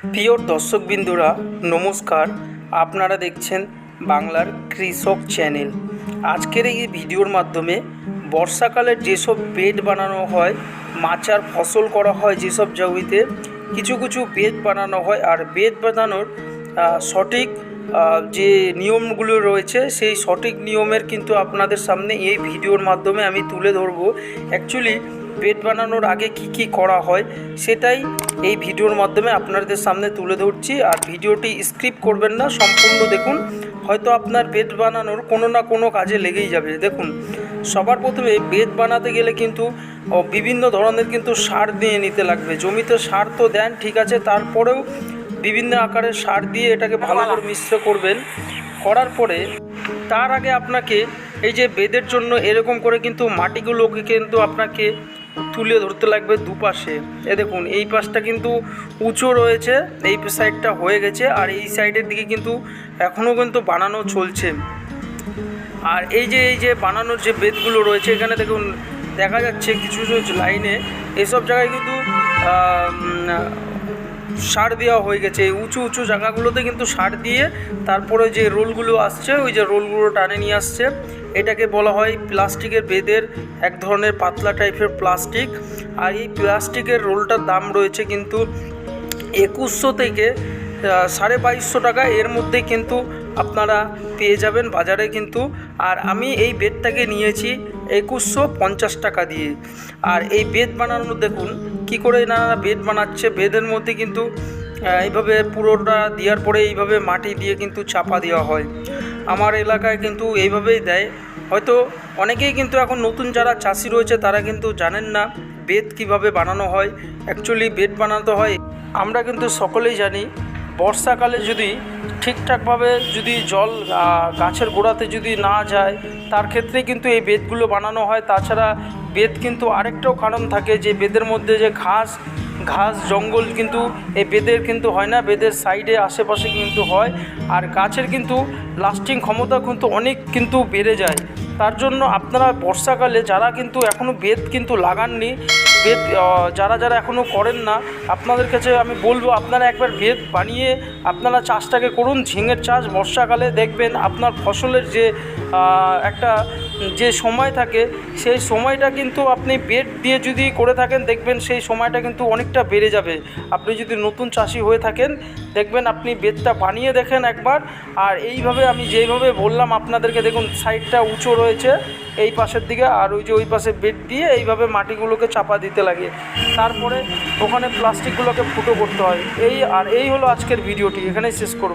প্রিয় দর্শকবৃন্দুরা, নমস্কার। আপনারা দেখছেন বাংলার কৃষক চ্যানেল। আজকের এই ভিডিওর মাধ্যমে বর্ষাকালে যেসব বেড বানানো হয়, মাচার ফসল করা হয় যেসব জমিতে, কিছু কিছু বেড বানানো হয়। আর বেড বানানোর সঠিক যে নিয়মগুলো রয়েছে, সেই সঠিক নিয়মের কিন্তু আপনাদের সামনে এই ভিডিওর মাধ্যমে আমি তুলে ধরবো। অ্যাকচুয়ালি বেড বানানোর আগে কি কি করা হয়, সেটাই এই ভিডিওর মাধ্যমে আপনাদের সামনে তুলে ধরছি। আর ভিডিওটি স্ক্রিপ করবেন না, সম্পূর্ণ দেখুন। হয়তো আপনার বেড বানানোর কোনো না কোনো কাজে লেগেই যাবে। দেখুন, সবার প্রথমে বেড বানাতে গেলে কিন্তু বিভিন্ন ধরনের কিন্তু সার দিয়ে নিতে লাগবে। জমিতে সার তো দেন, ঠিক আছে, তারপরেও বিভিন্ন আকারের সার দিয়ে এটাকে ভালো করে মিশ্র করবেন। করার পরে তার আগে আপনাকে এই যে বেদের জন্য এরকম করে কিন্তু মাটিগুলোকে কিন্তু আপনাকে তুলে ধরতে লাগবে দুপাশে। এ দেখুন, এই পাশটা কিন্তু উঁচু রয়েছে, এই সাইডটা হয়ে গেছে আর এই সাইডের দিকে কিন্তু এখনও কিন্তু বানানো চলছে। আর এই যে এই যে বানানোর যে বেদগুলো রয়েছে, এখানে দেখুন, দেখা যাচ্ছে কিছু কিছু লাইনে এসব জায়গায় কিন্তু সার দেওয়া হয়ে গেছে। এই উঁচু উঁচু জায়গাগুলোতে কিন্তু সার দিয়ে তারপরে যে রোলগুলো আসছে, ওই যে রোলগুলো টানে নিয়ে আসছে, এটাকে বলা হয় প্লাস্টিকের বেদের, এক ধরনের পাতলা টাইপের প্লাস্টিক। আর এই প্লাস্টিকের রোলটার দাম রয়েছে কিন্তু একুশশো থেকে সাড়ে বাইশশো টাকা এর মধ্যে কিন্তু আপনারা পেয়ে যাবেন বাজারে কিন্তু। আর আমি এই বেডটাকে নিয়েছি একুশশো পঞ্চাশ টাকা দিয়ে। আর এই বেড বানানো দেখুন, কি করে নানা বেড বানাচ্ছে বেদের মধ্যে কিন্তু এইভাবে পুরোটা দেওয়ার পরে এইভাবে মাটি দিয়ে কিন্তু চাপা দেওয়া হয়। আমার এলাকায় কিন্তু এইভাবেই দেয়। হয়তো অনেকেই কিন্তু এখন নতুন যারা চাষি রয়েছে, তারা কিন্তু জানেন না বেড কীভাবে বানানো হয়। অ্যাকচুয়ালি বেড বানাতে হয়। আমরা কিন্তু সকলেই জানি বর্ষাকালে যদি ঠিকঠাকভাবে যদি জল গাছের গোড়াতে যদি না যায়, তার ক্ষেত্রে কিন্তু এই বেদগুলো বানানো হয়। তাছাড়া বেদ কিন্তু আরেকটাও কারণ থাকে যে, বেদের মধ্যে যে ঘাস ঘাস, জঙ্গল কিন্তু এই বেদের কিন্তু হয় না, বেদের সাইডে, আশেপাশে কিন্তু হয়। আর গাছের কিন্তু লাস্টিং ক্ষমতা কিন্তু অনেক কিন্তু বেড়ে যায়। তার জন্য আপনারা বর্ষাকালে যারা কিন্তু এখনও বেদ কিন্তু লাগাননি বেদ যারা যারা এখনও করেন না, আপনাদের কাছে আমি বলব, আপনারা একবার বেদ বানিয়ে আপনারা চাষটাকে করুন। ঝিঙের চাষ বর্ষাকালে দেখবেন আপনার ফসলের যে একটা যে সময় থাকে, সেই সময়টা কিন্তু আপনি বেড দিয়ে যদি করে থাকেন, দেখবেন সেই সময়টা কিন্তু অনেকটা বেড়ে যাবে। আপনি যদি নতুন চাষি হয়ে থাকেন, দেখবেন আপনি বেডটা বানিয়ে দেখেন একবার। আর এইভাবে আমি যেইভাবে বললাম, আপনাদেরকে দেখুন সাইডটা উঁচু রয়েছে এই পাশের দিকে, আর ওই যে ওই পাশে বেড দিয়ে এইভাবে মাটিগুলোকে চাপা দিতে লাগে। তারপরে ওখানে প্লাস্টিকগুলোকে ফুটো করতে হয়। এই আর এই হলো আজকের ভিডিওটি এখানেই শেষ করব।